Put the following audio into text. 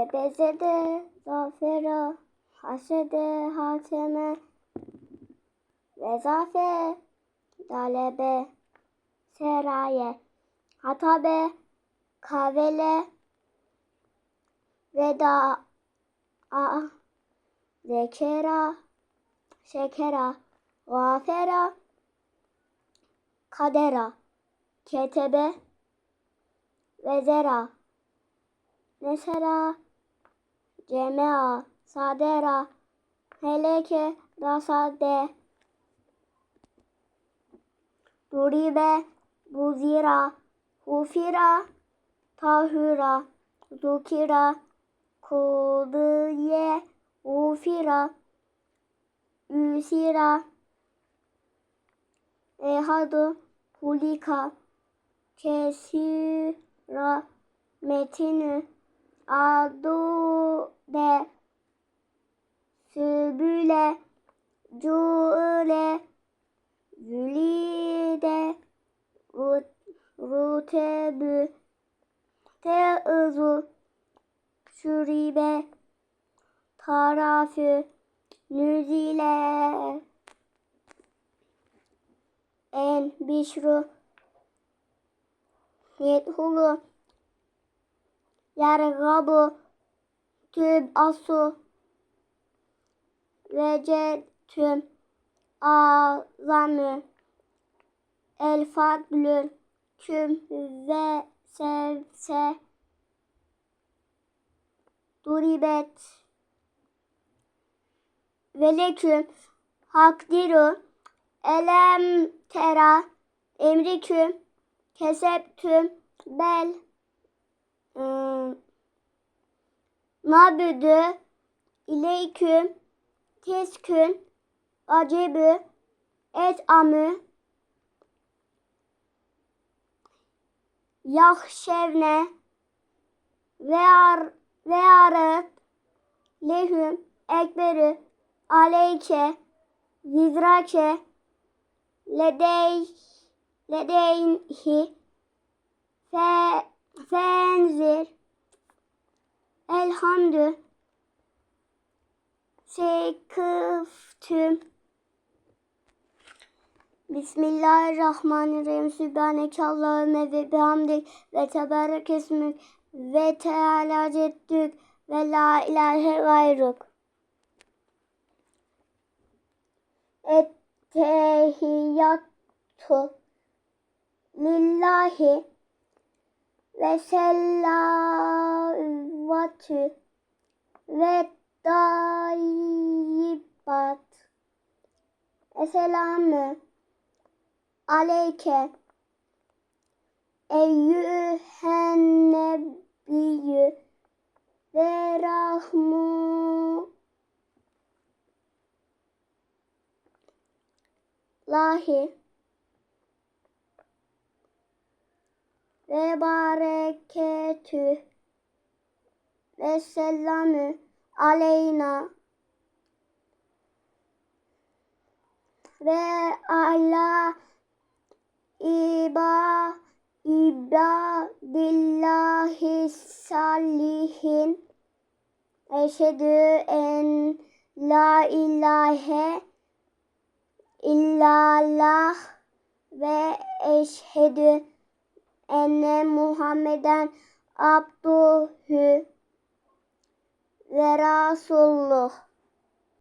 Ebezede zafera haşede hateme ve zafe dalebe seraye hatabe kavele veda a zekera şekera gafera kadera ketebe vezera nesera cemea sadera heleke rasade duribe buzira hufira tahura zukira kudiye ufira üsira ehadu hulika kesira metini adu de sübüle cuule zülide rut- rutebü teuzu şuribe tarafı nüzile. En bişru yethulu yergabu tüb asu vecetüm azamü el fadlül küm ve sevse duribet veleküm hakdiru elem tera emriküm keseptüm bel ıı, nabüdü ileyküm teskün acebü et amü yahşevne ve ar ve arat lehüm ekberü aleyke vidrake ledey ledeyhi fe fenzir elhamdü sekıftüm Bismillahirrahmanirrahim. Sübhaneke Allahümme ve bihamdik ve tebarek esmük ve teala ceddük ve la ilahe gayruk. Ettehiyyatü lillahi ve sellavatü ve dayyibat. Esselamu aleyke eyyühen nebiyyü ve rahmu lahi ve bareketü ve selamü aleyna. Ve ala iba ibadillahi salihin eşhedü en la ilahe illallah ve eşhedü enne Muhammeden abduhu ve rasulluh.